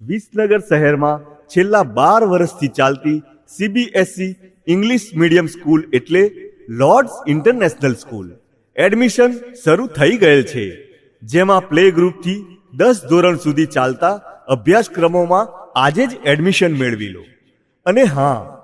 વિસનગર શહેરમાં છેલ્લા બાર વર્ષથી ચાલતી સીબીએસઈ ઇંગ્લિશ મીડિયમ સ્કૂલ એટલે લોર્ડ્સ ઇન્ટરનેશનલ સ્કૂલ એડમિશન શરૂ થઈ ગયેલ છે. જેમાં પ્લે ગ્રુપથી દસ ધોરણ સુધી ચાલતા અભ્યાસક્રમોમાં આજે જ એડમિશન મેળવી લો. અને હા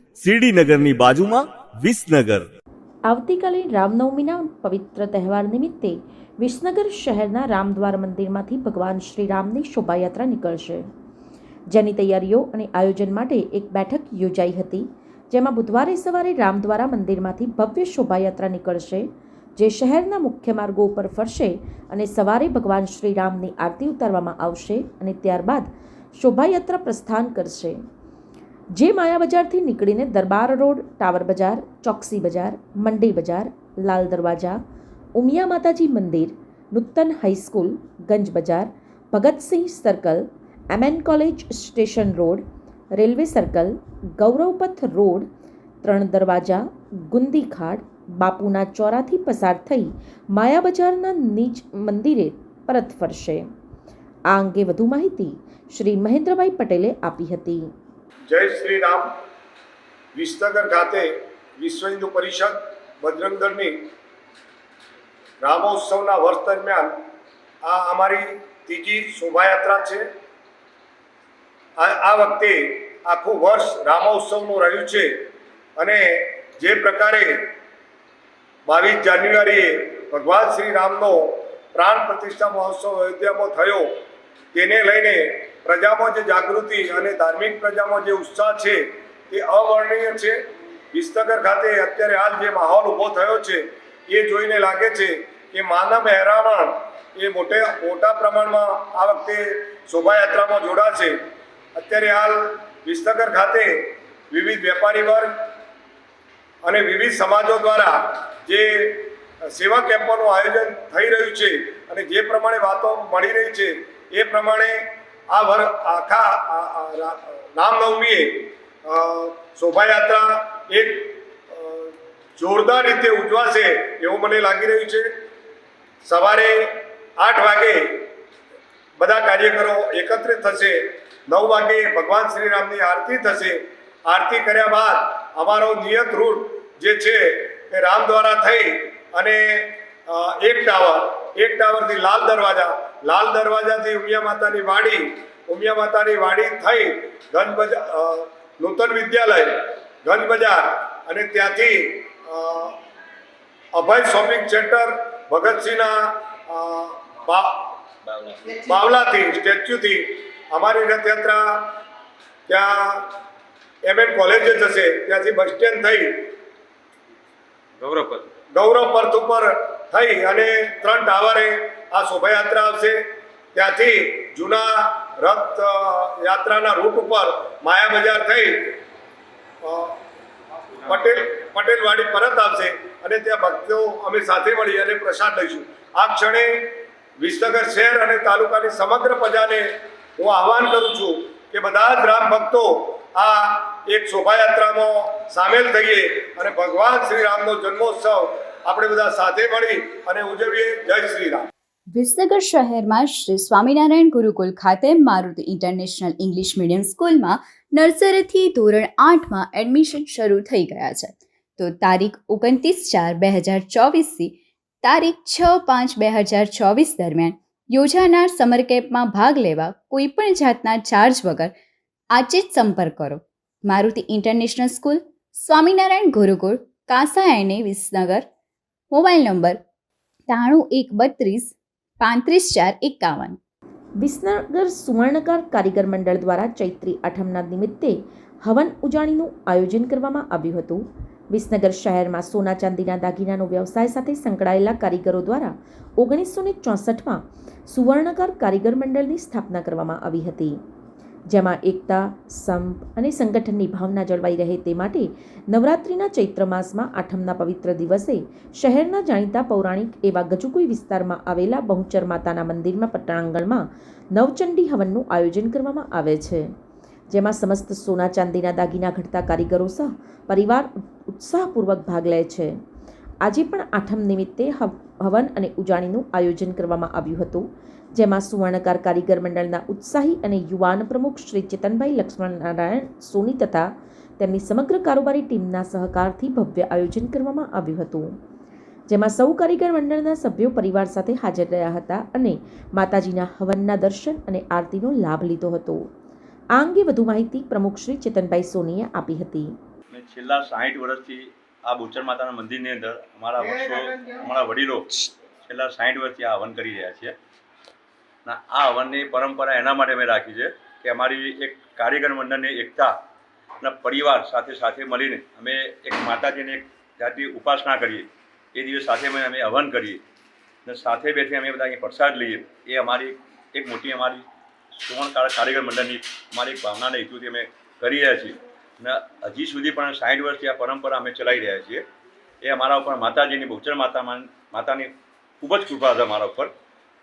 શિરડીનગરની બાજુમાં વિસનગર. આવતીકાલે રામનવમીના પવિત્ર તહેવાર નિમિત્તે વિસનગર શહેરના રામદ્વાર મંદિરમાંથી ભગવાન શ્રી રામની શોભાયાત્રા નીકળશે. જેની તૈયારીઓ અને આયોજન માટે એક બેઠક યોજાઈ હતી, જેમાં બુધવારે સવારે રામદ્વારા મંદિરમાંથી ભવ્ય શોભાયાત્રા નીકળશે, જે શહેરના મુખ્ય માર્ગો ઉપર ફરશે અને સવારે ભગવાન શ્રી રામની આરતી ઉતારવામાં આવશે અને ત્યારબાદ શોભાયાત્રા પ્રસ્થાન કરશે. જે માયા બજારથી નીકળીને દરબાર રોડ, ટાવર બજાર, ચોકસી બજાર, મંડી બજાર, લાલ દરવાજા, ઉમિયા માતાજી મંદિર, Nutan high school Ganj Bazar, Bhagatsingh circle MN college station road, railway circle Gauravpath road, ત્રણ દરવાજા, ગુંદી ખાડ, બાપુના ચોરાથી પસાર થઈ માયા બજારના નીચ મંદિરે પરત ફરશે. આ અંગે વધુ માહિતી શ્રી મહેન્દ્રભાઈ પટેલે આપી હતી. જય શ્રી રામ. વિસનગર ખાતે વિશ્વ હિન્દુ પરિષદ બજરંગ રામોત્સવના વર્ષ દરમિયાન આ અમારી ત્રીજી શોભાયાત્રા છે. આ આ વખતે આખું વર્ષ રામોત્સવનું રહ્યું છે અને જે પ્રકારે બાવીસ જાન્યુઆરીએ ભગવાન શ્રી રામનો પ્રાણ પ્રતિષ્ઠા મહોત્સવ અયોધ્યામાં થયો, તેને લઈને પ્રજામાં જે જાગૃતિ અને ધાર્મિક પ્રજામાં જે ઉત્સાહ છે, એ અવર્ણનીય છે. વિસનગર ખાતે અત્યારે હાલ જે માહોલ ઊભો થયો છે, એ જોઈને લાગે છે કે માનવ મહેરામણ એ મોટે મોટા પ્રમાણમાં આ વખતે શોભાયાત્રામાં જોડાશે અત્યારે હાલ વિસનગર ખાતે વિવિધ વેપારી વર્ગ અને વિવિધ સમાજો દ્વારા જે સેવા કેમ્પોનું આયોજન થઈ રહ્યું છે અને જે પ્રમાણે વાતો મળી રહી છે, એ પ્રમાણે આ વર આખા રામનવમીએ શોભાયાત્રા એક જોરદાર રીતે ઉજવાશે એવું મને લાગી રહ્યું છે. સવારે આઠ વાગે બધા કાર્યકરો એકત્રિત થશે. નવ વાગે ભગવાન શ્રી રામની આરતી થશે. આરતી કર્યા બાદ અમારો નિયત રૂટ જે છે એ રામ દ્વારા થઈ અને એક ટાવર એક ટાવરથી લાલ દરવાજા. લાલ દરવાજાથી ઉમિયા માતાની વાડી. ઉમિયા માતાની વાડી થઈ ગંજ બજાર નૂતન વિદ્યાલય ગંજ બજાર અને ત્યાંથી અભય શોપિંગ સેન્ટર ભગતસિંહના બાવલાથી સ્ટેચ્યુથી. અમારી રથયાત્રા ત્યાં એમ એન કોલેજે જશે ત્યાંથી બસ સ્ટેન્ડ થઈ. ગૌરવ ગૌરવ પર્થ ઉપર થઈ અને ત્રણ ટાવરે આ શોભાયાત્રા આવશે. ત્યાંથી જૂના રથ યાત્રાના રૂટ ઉપર માયા બજાર થઈ પટેલ, પટેલવાડી પરત આવશે અને ત્યાં ભક્તો અમે સાથે મળી અને પ્રસાદ લઈશું. આ ક્ષણે વિસનગર શહેર અને તાલુકાની સમગ્ર પ્રજાને હું આહવાન કરું છું કે બધા જ રામ ભક્તો આ એક શોભાયાત્રામાં સામેલ થઈએ અને ભગવાન શ્રી રામનો જન્મોત્સવ આપણે બધા સાથે મળી અને ઉજવીએ જય શ્રી રામ વિસનગર શહેરમાં શ્રી સ્વામિનારાયણ ગુરુકુલ ખાતે મારુતિ ઇન્ટરનેશનલ ઇંગ્લિશ મીડિયમ સ્કૂલમાં નર્સરીથી ધોરણ આઠમાં એડમિશન શરૂ થઈ ગયા છે. તો તારીખ ઓગણત્રીસ ચાર બે હજાર ચોવીસથી તારીખ છ પાંચ બે હજાર ચોવીસ દરમિયાન યોજાનાર સમર કેમ્પમાં ભાગ લેવા કોઈપણ જાતના ચાર્જ વગર આજે જ સંપર્ક કરો. મારુતિ ઇન્ટરનેશનલ સ્કૂલ, સ્વામિનારાયણ ગુરુકુળ કાંસા એને વિસનગર મોબાઈલ નંબર ત્રાણું એક બત્રીસ પાંત્રીસ ચાર એકાવન. વિસનગર સુવર્ણકાર કારીગર મંડળ દ્વારા ચૈત્રી આઠમના નિમિત્તે હવન ઉજાણીનું આયોજન કરવામાં આવ્યું હતું. વિસનગર શહેરમાં સોના ચાંદીના દાગીનાનો વ્યવસાય સાથે સંકળાયેલા કારીગરો દ્વારા ઓગણીસો ચોસઠમાં સુવર્ણકાર કારીગર મંડળની સ્થાપના કરવામાં આવી હતી. જેમાં એકતા, સંપ અને સંગઠનની ભાવના જળવાઈ રહે તે માટે નવરાત્રિના ચૈત્ર માસમાં આઠમના પવિત્ર દિવસે શહેરના જાણીતા પૌરાણિક એવા ગજુકુઈ વિસ્તારમાં આવેલા બહુચર માતાના મંદિરમાં પટાંગણમાં નવચંડી હવનનું આયોજન કરવામાં આવે છે. જેમાં સમસ્ત સોના ચાંદીના દાગીના ઘડતા કારીગરો સહ પરિવાર ઉત્સાહપૂર્વક ભાગ લે છે. આજે પણ આઠમ નિમિત્તે હવ- હવન અને ઉજાણીનું આયોજન કરવામાં આવ્યું હતું. જેમાં સુવર્ણકાર કારીગર મંડળના ઉત્સાહી અને યુવાન પ્રમુખ શ્રી ચેતનભાઈ લક્ષ્મણનારાયણ, સોની તથા તેમની સમગ્ર કારોબારી ટીમના સહકારથી ભવ્ય આયોજન કરવામાં આવ્યું હતું. જેમાં સૌ કારીગર મંડળના સભ્યો પરિવાર સાથે હાજર રહ્યા હતા અને માતાજીના હવનના દર્શન અને આરતીનો લાભ લીધો હતો. આ અંગે વધુ માહિતી પ્રમુખ શ્રી ચેતનભાઈ સોનીએ આપી હતી. છેલ્લા સાહીઠ વર્ષથી આ બોચર માતાના મંદિરની અંદર અમારા વર્ષો અમારા વડીલો છેલ્લા સાહીઠ વર્ષથી આ હવન કરી રહ્યા ના આ હવનની પરંપરા એના માટે મેં રાખી છે કે અમારી એક કારીગર મંડળની એકતા ના પરિવાર સાથે સાથે મળીને અમે એક માતાજીની એક જાતિ ઉપાસના કરીએ. એ દિવસ સાથે મળીને અમે હવન કરીએ. અને સાથે બેઠી અમે બધા અહીં પ્રસાદ લઈએ. એ અમારી એક મોટી અમારી સુવર્ણ કાર- કારીગર મંડળની અમારી એક ભાવનાને હેતુથી અમે કરી રહ્યા છીએ. અને હજી સુધી પણ સાઠ વર્ષથી આ પરંપરા અમે ચલાવી રહ્યા છીએ. એ અમારા ઉપર માતાજીની બહુચર માતા માતાની ખૂબ જ કૃપા છે અમારા ઉપર.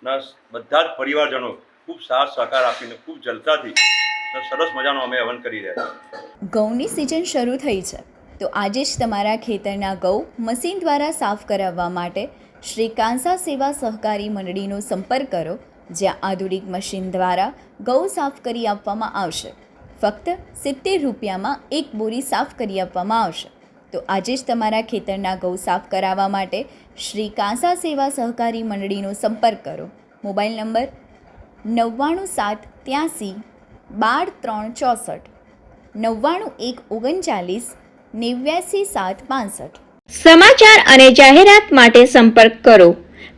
ને, બધા જ પરિવારજનો ખૂબ સાથ સહકાર આપીને ખૂબ જલતાથી સરસ મજાનો અમે હવન કરી રહ્યા છીએ. ઘઉંની સિઝન શરૂ થઈ છે. તો આજે જ તમારા ખેતરના ગૌ મશીન દ્વારા સાફ કરાવવા માટે શ્રી કાંસા સેવા સહકારી મંડળીનો સંપર્ક કરો, જ્યાં આધુનિક મશીન દ્વારા ગૌ સાફ કરી આપવામાં આવશે. ફક્ત સિત્તેર રૂપિયામાં એક બોરી સાફ કરી આપવામાં આવશે. તો આજે જ તમારા ખેતરના ગૌ સાફ કરાવવા માટે શ્રી કાંસા સેવા સહકારી મંડળીનો સંપર્ક કરો. મોબાઈલ નંબર નવ્વાણું સાત ત્યાંસી બાર ત્રણ ચોસઠ. નવ્વાણું એક ઓગણચાલીસ નેવ્યાસી સાત પાંસઠ સમાચાર અને જાહેરાત માટે સંપર્ક કરો.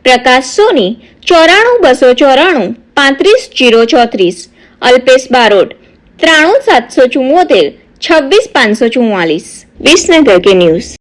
પ્રકાશ સોની, ચોરાણું બસો ચોરાણું, પાંત્રીસ જીરો ચોત્રીસ. અલ્પેશ બારોટ, ત્રાણું સાતસો ચુમ્મોતેર છવ્વીસ પાંચસો ચુમ્માલીસ વિસનગર કે ન્યૂઝ.